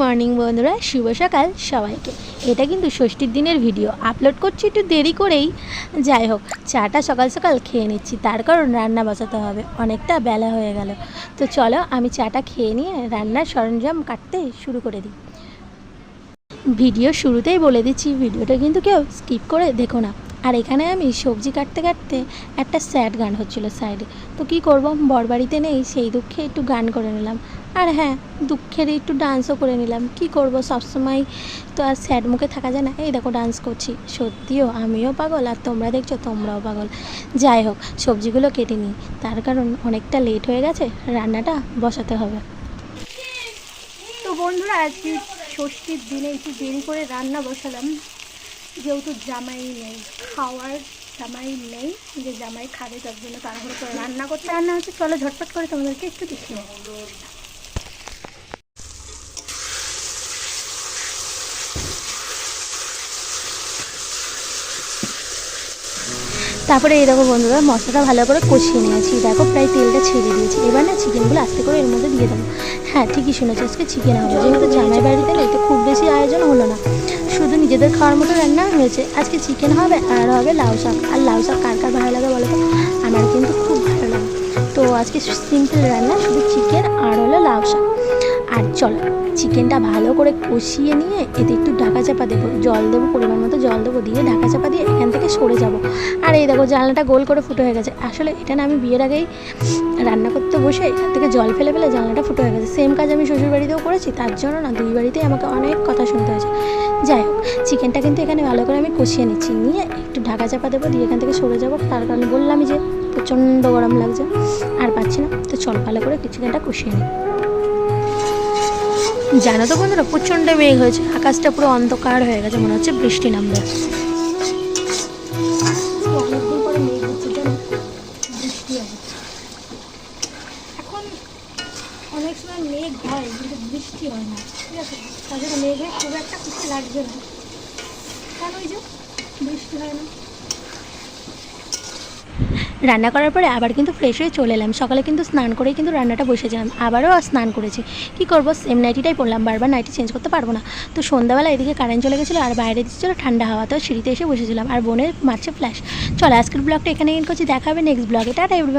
Morning বন্ধুরা, শুভ সকাল সবাইকে। এটা কিন্তু ষষ্ঠীর দিনের ভিডিও আপলোড করছি একটু দেরি করেই। যাই হোক, চাটা সকাল সকাল খেয়ে নিচ্ছি। তার কারণ রান্না বসাতে হবে। অনেকটা বেলা হয়ে গেল। তো চলো, আমি চাটা খেয়ে নিয়ে রান্নার সরঞ্জাম কাটতে শুরু করে দিই। ভিডিও শুরুতেই বলে দিচ্ছি, ভিডিওটা কিন্তু কেউ স্কিপ করে দেখো না। আর এখানে আমি সবজি কাটতে কাটতে একটা স্যাড গান হচ্ছিল সাইডে তো কি করব? বরবাড়িতে নেই, সেই দুঃখে একটু গান করে নিলাম। আর হ্যাঁ দুঃখের একটু ডান্সও করে নিলাম। কি করব? সবসময় তো আর স্যাড মুখে থাকা যায় না। এই দেখো ডান্স করছি। সত্যিও আমিও পাগল আর তোমরা দেখছ, তোমরাও পাগল। যাই হোক, সবজিগুলো কেটে নিই। তার কারণ অনেকটা লেট হয়ে গেছে। রান্নাটা বসাতে হবে। তো বন্ধুরা, আজকে ষষ্ঠীর দিনে একটু দেরি করে রান্না বসালাম। যেহেতু জামাই নেই, খাওয়ার জামাই নেই, যে জামাই খাবে তার জন্য তাড়াহুড়ো করে রান্না করতে রান্না হচ্ছে। চলো ঝটপট করে তোমাদেরকে একটু দেখিয়ে তারপরে এই দেখো বন্ধুরা, মশলাটা ভালো করে কষিয়ে নিয়েছি। দেখো প্রায় তেলটা ছেড়ে দিয়েছি। এবার না চিকেনগুলো আস্তে করে এর মধ্যে দিয়ে দেবো। হ্যাঁ ঠিকই শুনেছি, আজকে চিকেন হবে। যেহেতু জামাই বাড়িতে নেই তো খুব বেশি আয়োজন হলো না। শুধু নিজেদের খাওয়ার মতো রান্না হয়েছে। আজকে চিকেন হবে আর হবে লাউ শাক। আর লাউ শাক কার কার ভালো লাগে বলো তো? আমার কিন্তু খুব ভালো লাগে। তো আজকে সিম্পল রান্না, শুধু চিকেন আর হলো লাউ শাক। চলো, চিকেনটা ভালো করে কষিয়ে নিয়ে এতে একটু ঢাকা চাপা দেবো। জল দেবো, পরিমাণ মতো জল দেবো, দিয়ে ঢাকা চাপা দিয়ে এখান থেকে সরে যাব। আর এই দেখো জানলাটা গোল করে ফুটো হয়ে গেছে। আসলে এটা না আমি বিয়ের আগেই রান্না করতে বসে এখান থেকে জল ফেলে ফেলে জানলাটা ফুটো হয়ে গেছে। সেম কাজ আমি শ্বশুর বাড়িতেও করেছি, তার জন্য না দুই বাড়িতেই আমাকে অনেক কথা শুনতে হয়েছে। যাই হোক, চিকেনটা কিন্তু এখানে ভালো করে আমি কষিয়ে নিচ্ছি। নিয়ে একটু ঢাকা চাপা দেবো, দিয়ে এখান থেকে সরে যাব। তার কারণে বললামই যে প্রচণ্ড গরম লাগছে, আর পাচ্ছি না। তো চল ভালো করে চিকেনটা কষিয়ে নিই। জানো তো বন্ধুরা, প্রচণ্ড মেঘ হয়েছে। আকাশটা পুরো অন্ধকার হয়ে গেছে, মনে হচ্ছে বৃষ্টি নামবে। অনেক সময় মেঘ হয়, কিন্তু বৃষ্টি হয় না, ঠিক আছে? মেঘে খুব একটা না। ওই যে বৃষ্টি হয় না। রান্না করার পরে আবার কিন্তু ফ্রেশ হয়ে চলে এলাম। সকালে কিন্তু স্নান করেই কিন্তু রান্নাটা বসেছিলাম আবারও স্নান করেছি। কি করব? সেম নাইটিটাই পড়লাম। বারবার নাইটি চেঞ্জ করতে পারব না। তো সন্ধ্যাবেলা এদিকে কারেন্ট চলে গেছিল আর বাইরে দিচ্ছিল ঠান্ডা হাওয়া তো সিঁড়িতে এসে বসেছিলাম। আর বোনের মারছে ফ্ল্যাশ চলো আজকের ব্লগটা এখানে করছি। দেখাবে নেক্সট ব্লগে টাটা এভরিওয়ান